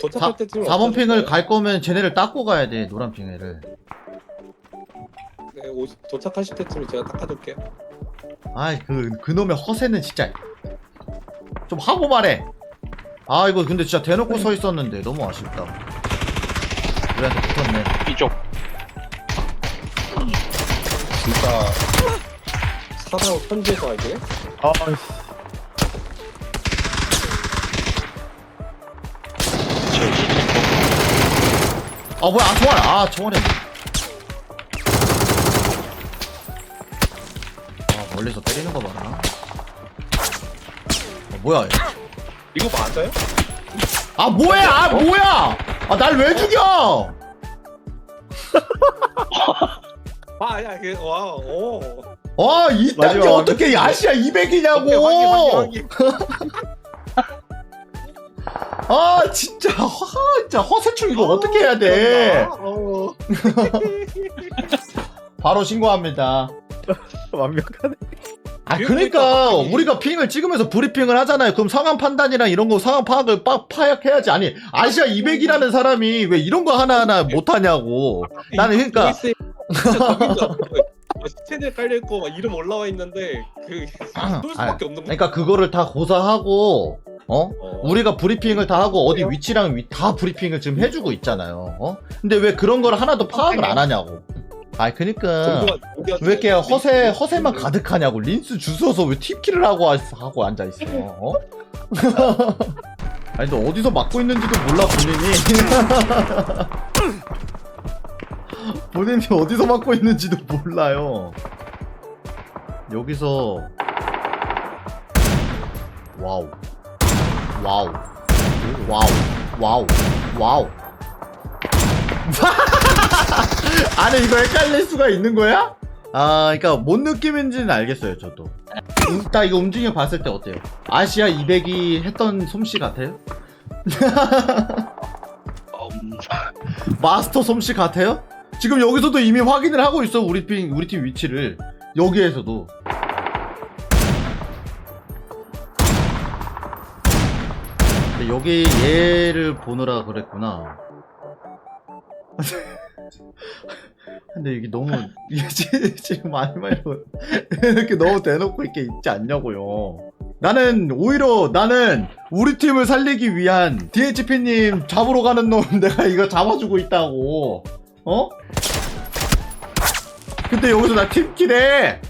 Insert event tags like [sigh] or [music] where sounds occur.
도착할 때쯤 4번 핑을 갈 거면 쟤네를 닦고 가야 돼 노란 핑을 네, 오, 도착하실 때쯤에 제가 닦아둘게요. 아이 그 그놈의 허세는 진짜 좀 하고 말해 아 이거 근데 진짜 대놓고 서 있었는데 너무 아쉽다 우리한테 붙었네 이쪽 진짜 사나운 현지에서 알게. 아이씨. 아 뭐야? 아 총알. 아 총알이. 아 멀리서 때리는 거 봐라. 아, 뭐야 얘. 이거 맞아요? 아 뭐야? 아 뭐야? 아 날 왜 죽여? [laughs] 아, 야, 그, 와, 오. 아 이 딴 게 마지막 어떻게 아시아 200이냐고. 오케이, 확인, 확인, 확인. 아 진짜. 하, 진짜 허세충 이거 어떻게 해야 돼? 어. 바로 신고합니다. [laughs] 완벽하네. 아 그러니까 그러니까 우리가 핑을 찍으면서 브리핑을 하잖아요. 그럼 상황 판단이랑 이런 거 상황 파악을 빡 파악해야지. 아니 아시아 200이라는 사람이 왜 이런 거 하나하나 못하냐고. 나는 그러니까 줄 알았어요. 스탠에 깔려 있고 막 이름 올라와 있는데 그 쏠 수밖에 없는 거 그러니까 그거를 다 고사하고 어? 어. 우리가 브리핑을 다 하고 어디 위치랑 위, 다 브리핑을 지금 해주고 있잖아요. 어? 근데 왜 그런 걸 하나도 파악을 안 하냐고. 아 그니까. 왜 이렇게 좀- 허세 허세만 가득하냐고. 린스 주워서 왜 팁키를 하고 하- 하고 앉아 있어 어? [laughs] 아니 너 어디서 맞고 있는지도 몰라 본인이. [laughs] 본인이 어디서 맞고 있는지도 몰라요. 여기서. 와우 와우 와우 와우 와우 [laughs] 아니 이거 헷갈릴 수가 있는 거야? 아 그러니까 뭔 느낌인지는 알겠어요 저도 음, 딱 이거 움직임 봤을 때 어때요? 아시아 200이 했던 솜씨 같아요? 음, [laughs] 마스터 솜씨 같아요? 지금 여기서도 이미 확인을 하고 있어 우리 팀 우리 팀 위치를 여기에서도 근데 여기 얘를 보느라 그랬구나. [laughs] 근데 이게 너무 이게 [laughs] 지- 지금 많이 많이 이렇게 너무 대놓고 이렇게 있지 않냐고요. 나는 오히려 나는 우리 팀을 살리기 위한 DHP님 잡으러 가는 놈 [laughs] 내가 이거 잡아주고 있다고. 어? 근데 여기서 나 팀킬해